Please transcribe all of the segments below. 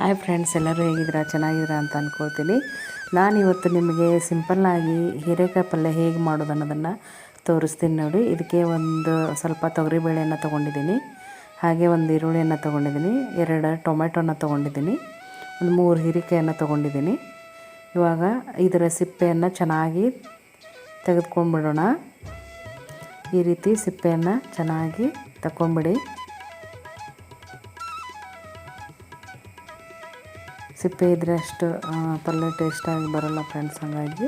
Hi friends ಎಲ್ಲರೂ ಹೇಗಿದ್ದೀರಾ? ಚೆನ್ನಾಗಿದ್ದೀರಾ ಅಂತ ಅಂದ್ಕೊಳ್ತೀನಿ ನಾನು ಇವತ್ತು ನಿಮಗೆ ಸಿಂಪಲ್ಲಾಗಿ ಹೀರೆಕಾಯಿ ಪಲ್ಯ ಹೇಗೆ ಮಾಡೋದು ಅನ್ನೋದನ್ನು ತೋರಿಸ್ತೀನಿ ನೋಡಿ. ಇದಕ್ಕೆ ಒಂದು ಸ್ವಲ್ಪ ತೊಗರಿಬೇಳೆಯನ್ನು ತೊಗೊಂಡಿದ್ದೀನಿ. ಹಾಗೆ ಒಂದು ಈರುಳ್ಳಿಯನ್ನು ತೊಗೊಂಡಿದ್ದೀನಿ. ಎರಡು ಟೊಮೆಟೊನ ತೊಗೊಂಡಿದ್ದೀನಿ. ಒಂದು ಮೂರು ಹೀರೆಕಾಯನ್ನು ತೊಗೊಂಡಿದ್ದೀನಿ. ಇವಾಗ ಇದರ ಸಿಪ್ಪೆಯನ್ನು ಚೆನ್ನಾಗಿ ತೆಗೆದುಕೊಂಡ್ಬಿಡೋಣ. ಈ ರೀತಿ ಸಿಪ್ಪೆಯನ್ನು ಚೆನ್ನಾಗಿ ತಗೊಂಬಿಡಿ. ಸಿಪ್ಪೆ ಇದ್ದರೆ ಅಷ್ಟು ಪಲ್ಯ ಟೇಸ್ಟಾಗಿ ಬರೋಲ್ಲ ಫ್ರೆಂಡ್ಸ್ ಹಾಗಾಗಿ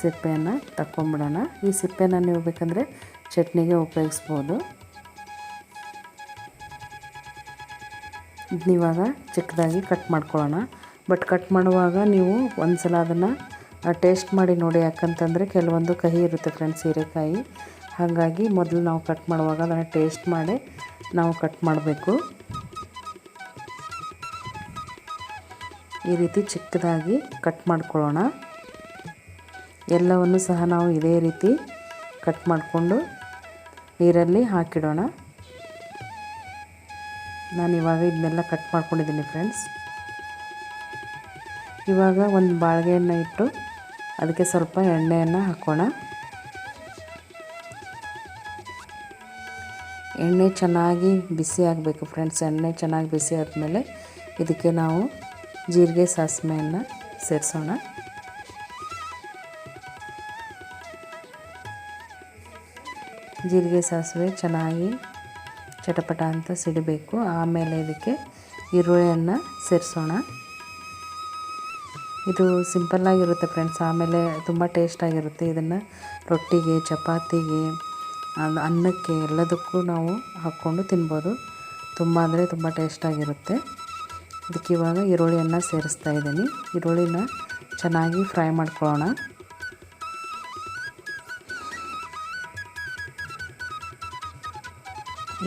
ಸಿಪ್ಪೆಯನ್ನು ತಕ್ಕೊಂಬಿಡೋಣ. ಈ ಸಿಪ್ಪೆನ ನೀವು ಬೇಕಂದರೆ ಚಟ್ನಿಗೆ ಉಪಯೋಗಿಸ್ಬೋದು. ಇದನ್ನಿವಾಗ ಚಿಕ್ಕದಾಗಿ ಕಟ್ ಮಾಡ್ಕೊಳ್ಳೋಣ. ಬಟ್ ಕಟ್ ಮಾಡುವಾಗ ನೀವು ಒಂದು ಸಲ ಅದನ್ನು ಟೇಸ್ಟ್ ಮಾಡಿ ನೋಡಿ, ಯಾಕಂತಂದರೆ ಕೆಲವೊಂದು ಕಹಿ ಇರುತ್ತೆ ಫ್ರೆಂಡ್ಸ್ ಹೀರೆಕಾಯಿ. ಹಾಗಾಗಿ ಮೊದಲು ನಾವು ಕಟ್ ಮಾಡುವಾಗ ಅದನ್ನು ಟೇಸ್ಟ್ ಮಾಡಿ ನಾವು ಕಟ್ ಮಾಡಬೇಕು. ಈ ರೀತಿ ಚಿಕ್ಕದಾಗಿ ಕಟ್ ಮಾಡ್ಕೊಳ್ಳೋಣ. ಎಲ್ಲವನ್ನು ಸಹ ನಾವು ಇದೇ ರೀತಿ ಕಟ್ ಮಾಡಿಕೊಂಡು ನೀರಲ್ಲಿ ಹಾಕಿಡೋಣ. ನಾನು ಇವಾಗ ಇದನ್ನೆಲ್ಲ ಕಟ್ ಮಾಡ್ಕೊಂಡಿದ್ದೀನಿ ಫ್ರೆಂಡ್ಸ್. ಇವಾಗ ಒಂದು ಬಾಳ್ಗೆಯನ್ನು ಇಟ್ಟು ಅದಕ್ಕೆ ಸ್ವಲ್ಪ ಎಣ್ಣೆಯನ್ನು ಹಾಕೋಣ. ಎಣ್ಣೆ ಚೆನ್ನಾಗಿ ಬಿಸಿ ಆಗಬೇಕು ಫ್ರೆಂಡ್ಸ್. ಎಣ್ಣೆ ಚೆನ್ನಾಗಿ ಬಿಸಿ ಆದಮೇಲೆ ಇದಕ್ಕೆ ನಾವು ಜೀರಿಗೆ ಸಾಸಿವೆಯನ್ನು ಸೇರಿಸೋಣ. ಜೀರಿಗೆ ಸಾಸಿವೆ ಚೆನ್ನಾಗಿ ಚಟಪಟ ಅಂತ ಸಿಡಿಬೇಕು. ಆಮೇಲೆ ಇದಕ್ಕೆ ಈರುಳ್ಳಿಯನ್ನು ಸೇರಿಸೋಣ. ಇದು ಸಿಂಪಲ್ಲಾಗಿರುತ್ತೆ ಫ್ರೆಂಡ್ಸ್. ಆಮೇಲೆ ತುಂಬ ಟೇಸ್ಟಾಗಿರುತ್ತೆ ಇದನ್ನು. ರೊಟ್ಟಿಗೆ, ಚಪಾತಿಗೆ ಅನ್ನಕ್ಕೆ ಎಲ್ಲದಕ್ಕೂ ನಾವು ಹಾಕ್ಕೊಂಡು ತಿನ್ಬೋದು. ತುಂಬ ಅಂದರೆ ತುಂಬ ಟೇಸ್ಟಾಗಿರುತ್ತೆ ಇದಕ್ಕೆ ಇವಾಗ ಈರುಳ್ಳಿಯನ್ನು ಸೇರಿಸ್ತಾ ಇದ್ದೀನಿ. ಈರುಳ್ಳಿನ ಚೆನ್ನಾಗಿ ಫ್ರೈ ಮಾಡ್ಕೊಳ್ಳೋಣ.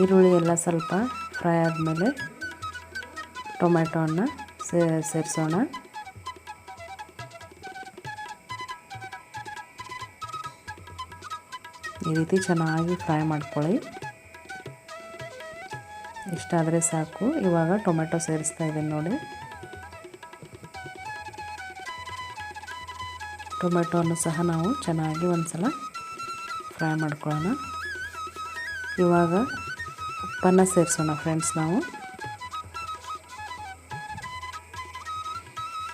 ಈರುಳ್ಳಿ ಎಲ್ಲ ಸ್ವಲ್ಪ ಫ್ರೈ ಆದಮೇಲೆ ಟೊಮೆಟೊವನ್ನು ಸೇ, ಸೇರಿಸೋಣ. ಈ ರೀತಿ ಚೆನ್ನಾಗಿ ಫ್ರೈ ಮಾಡ್ಕೊಳ್ಳಿ. ಇಷ್ಟಾದರೆ ಸಾಕು. ಇವಾಗ ಟೊಮೆಟೊ ಸೇರಿಸ್ತಾ ಇದ್ದೀನಿ ನೋಡಿ. ಟೊಮೆಟೊವನ್ನು ಸಹ ನಾವು ಚೆನ್ನಾಗಿ ಒಂದು ಸಲ ಫ್ರೈ ಮಾಡ್ಕೊಳ್ಳೋಣ. ಇವಾಗ ಉಪ್ಪನ್ನ ಸೇರಿಸೋಣ ಫ್ರೆಂಡ್ಸ್ ನಾವು.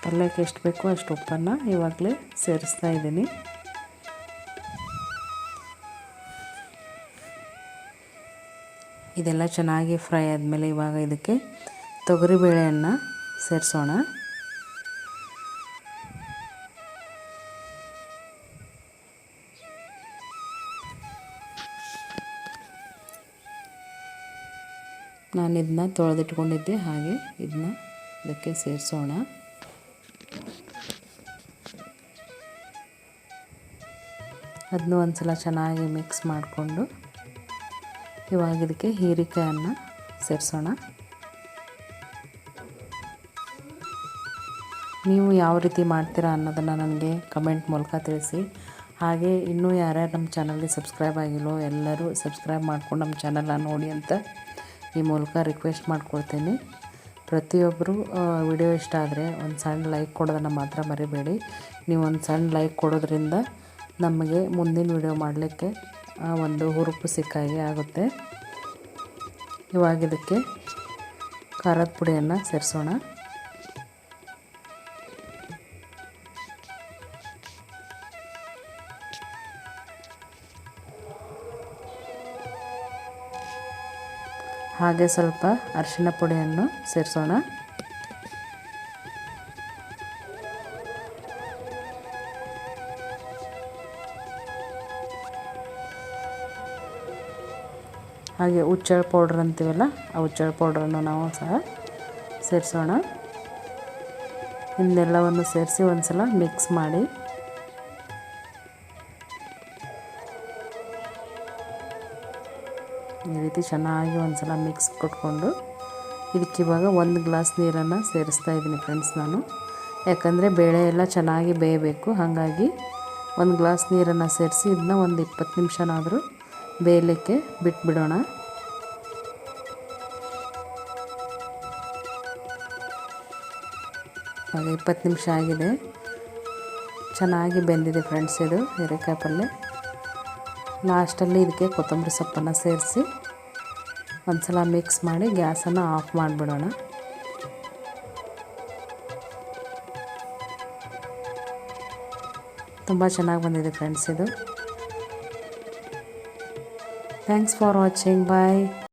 ಪಲ್ಯಕ್ಕೆ ಎಷ್ಟು ಬೇಕೋ ಅಷ್ಟು ಉಪ್ಪನ್ನು ಇವಾಗಲೇ ಸೇರಿಸ್ತಾ ಇದ್ದೀನಿ. ಇದೆಲ್ಲ ಚೆನ್ನಾಗಿ ಫ್ರೈ ಆದಮೇಲೆ ಇವಾಗ ಇದಕ್ಕೆ ತೊಗರಿಬೇಳೆಯನ್ನು ಸೇರಿಸೋಣ. ನಾನು ಇದನ್ನ ತೊಳೆದಿಟ್ಕೊಂಡಿದ್ದೆ, ಹಾಗೆ ಇದನ್ನ ಇದಕ್ಕೆ ಸೇರಿಸೋಣ. ಅದನ್ನು ಒಂದು ಸಲ ಚೆನ್ನಾಗಿ ಮಿಕ್ಸ್ ಮಾಡಿಕೊಂಡು ಇವಾಗ ಇದಕ್ಕೆ ಹೀರಿಕಾಯನ್ನು ಸೇರಿಸೋಣ. ನೀವು ಯಾವ ರೀತಿ ಮಾಡ್ತೀರಾ ಅನ್ನೋದನ್ನು ನನಗೆ ಕಮೆಂಟ್ ಮೂಲಕ ತಿಳಿಸಿ. ಹಾಗೆ ಇನ್ನೂ ಯಾರ್ಯಾರು ನಮ್ಮ ಚಾನಲ್ಗೆ ಸಬ್ಸ್ಕ್ರೈಬ್ ಆಗಿಲ್ಲೋ ಎಲ್ಲರೂ ಸಬ್ಸ್ಕ್ರೈಬ್ ಮಾಡ್ಕೊಂಡು ನಮ್ಮ ಚಾನಲ್ನ ನೋಡಿ ಅಂತ ಈ ಮೂಲಕ ರಿಕ್ವೆಸ್ಟ್ ಮಾಡ್ಕೊಳ್ತೀನಿ ಪ್ರತಿಯೊಬ್ಬರು ವಿಡಿಯೋ ಇಷ್ಟ ಆದರೆ ಒಂದು ಸಣ್ಣ ಲೈಕ್ ಕೊಡೋದನ್ನು ಮಾತ್ರ ಮರಿಬೇಡಿ. ನೀವು ಒಂದು ಸಣ್ಣ ಲೈಕ್ ಕೊಡೋದ್ರಿಂದ ನಮಗೆ ಮುಂದಿನ ವಿಡಿಯೋ ಮಾಡಲಿಕ್ಕೆ ಒಂದು ಹುರುಪು ಸಿಕ್ಕಾಗೆ ಆಗುತ್ತೆ. ಇವಾಗ ಇದಕ್ಕೆ ಖಾರದ ಪುಡಿಯನ್ನು ಸೇರಿಸೋಣ. ಹಾಗೆ ಸ್ವಲ್ಪ ಅರಿಶಿನ ಪುಡಿಯನ್ನು ಸೇರಿಸೋಣ. ಹಾಗೆ ಉಚ್ಚಳ ಪೌಡ್ರ್ ಅಂತೀವಲ್ಲ, ಆ ಉಚ್ಚಳ ಪೌಡ್ರನ್ನು ನಾವು ಸಹ ಸೇರಿಸೋಣ. ಇನ್ನೆಲ್ಲವನ್ನು ಸೇರಿಸಿ ಒಂದು ಸಲ ಮಿಕ್ಸ್ ಮಾಡಿ. ಈ ರೀತಿ ಚೆನ್ನಾಗಿ ಒಂದು ಸಲ ಮಿಕ್ಸ್ ಕೊಟ್ಕೊಂಡು ಇದಕ್ಕೆ ಇವಾಗ ಒಂದು ಗ್ಲಾಸ್ ನೀರನ್ನು ಸೇರಿಸ್ತಾ ಇದ್ದೀನಿ ಫ್ರೆಂಡ್ಸ್ ನಾನು. ಯಾಕಂದರೆ ಬೇಳೆ ಎಲ್ಲ ಚೆನ್ನಾಗಿ ಬೇಯಬೇಕು, ಹಾಗಾಗಿ ಒಂದು ಗ್ಲಾಸ್ ನೀರನ್ನು ಸೇರಿಸಿ ಇದನ್ನ ಒಂದು ಇಪ್ಪತ್ತು ನಿಮಿಷನಾದರೂ ಬೇಯಲಿಕ್ಕೆ ಬಿಟ್ಬಿಡೋಣ. ಹಾಗೆ ಇಪ್ಪತ್ತು ನಿಮಿಷ ಆಗಿದೆ. ಚೆನ್ನಾಗಿ ಬೆಂದಿದೆ ಫ್ರೆಂಡ್ಸ್ ಇದು ಹೀರೆಕಾಯಿ ಪಲ್ಯ ಲಾಸ್ಟಲ್ಲಿ ಇದಕ್ಕೆ ಕೊತ್ತಂಬರಿ ಸೊಪ್ಪನ್ನು ಸೇರಿಸಿ ಒಂದು ಸಲ ಮಿಕ್ಸ್ ಮಾಡಿ ಗ್ಯಾಸನ್ನು ಆಫ್ ಮಾಡಿಬಿಡೋಣ. ತುಂಬ ಚೆನ್ನಾಗಿ ಬಂದಿದೆ ಫ್ರೆಂಡ್ಸ್ ಇದು. Thanks for watching bye